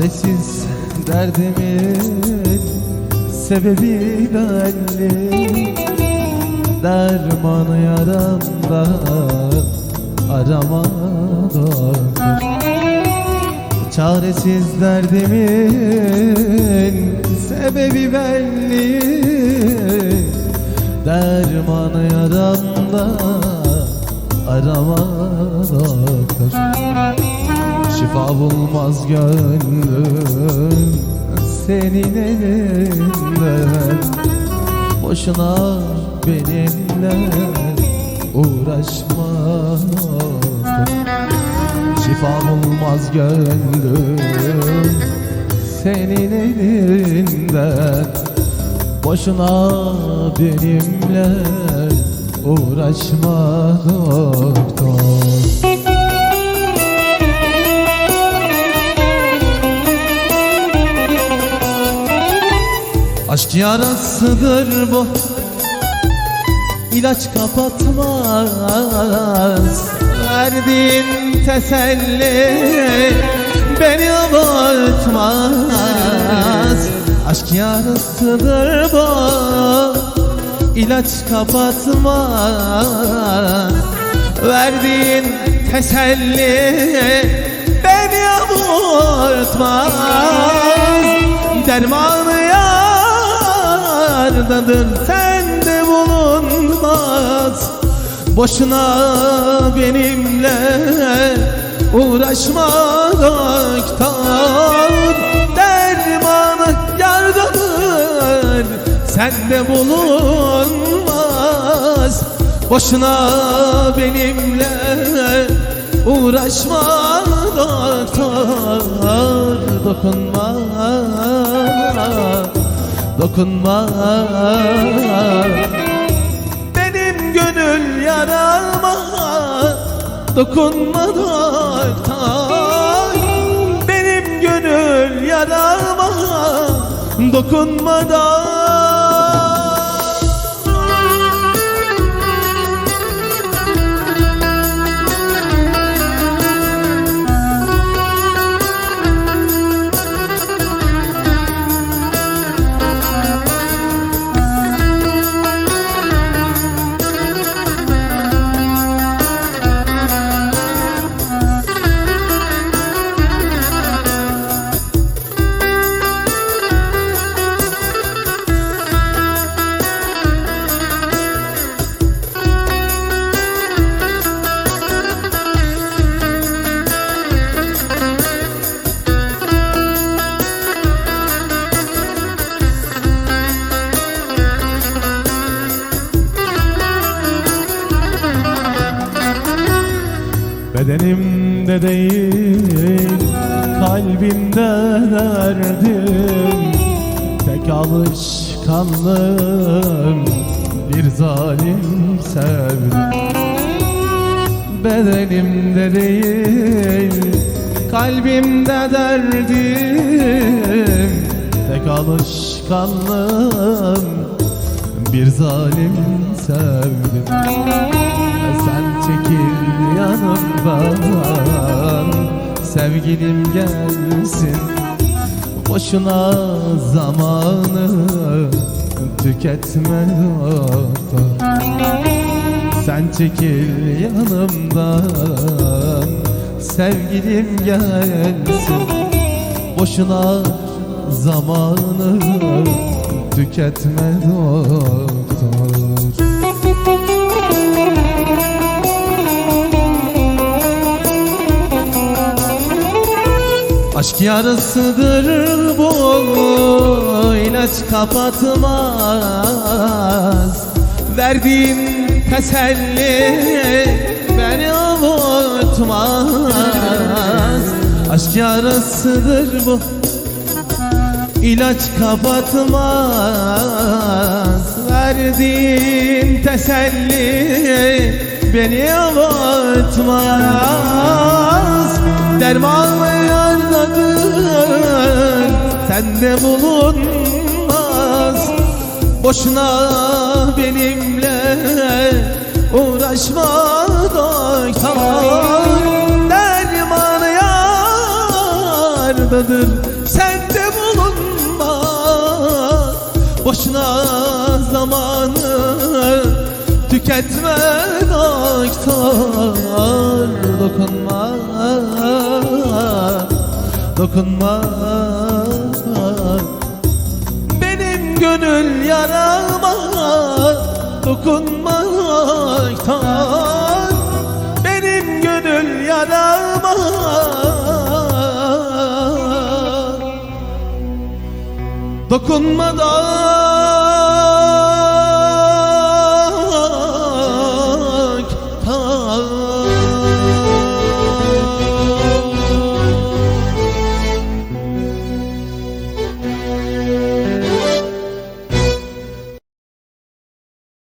Çaresiz derdimin sebebi belli Dermanı yaramda arama doktor Çaresiz derdimin sebebi belli Dermanı yaramda arama doktor Şifa bulmaz gönlüm senin elinden. Boşuna benimle uğraşma. Şifa bulmaz gönlüm senin elinden. Boşuna benimle uğraşma doktor Aşk yarasıdır bu. İlaç kapatmaz. Verdiğin teselli Beni abartmaz. Aşk yarasıdır bu. İlaç kapatmaz. Verdiğin teselli Beni abartmaz. Dermanı yardadır sende bulunmaz. Boşuna benimle uğraşma doktor. Dermanı yardadır sende bulunmaz. Boşuna benimle uğraşma doktor. Dokunma Dokunma. Benim gönül yarama. Dokunma doktor. Benim gönül yarama. Dokunma da Bedenimde değil kalbimde derdim. Tek alışkanlığım bir zalim sevdim Bedenimde değil kalbimde derdim. Tek alışkanlığım bir zalim sevdim. Sen çekil yanımdan. Sevgilim gelsin. Boşuna zamanı tüketme doktor Sen çekil yanımdan. Sevgilim gelsin. Boşuna zamanı tüketme doktor Aşk yarısıdır bu ilaç kapatmaz. Verdiğin teselli beni avutmaz. Aşk yarısıdır bu ilaç kapatmaz Verdiğin teselli beni avutmaz Dermanlı yardadır sende bulunmaz. Boşuna benimle uğraşma doktor Dermanı yardadır Boşuna zamanı tüketme doktor Dokunma Dokunma. Benim gönül yarama Dokunmaktan Benim gönül yarama. Dokunmadan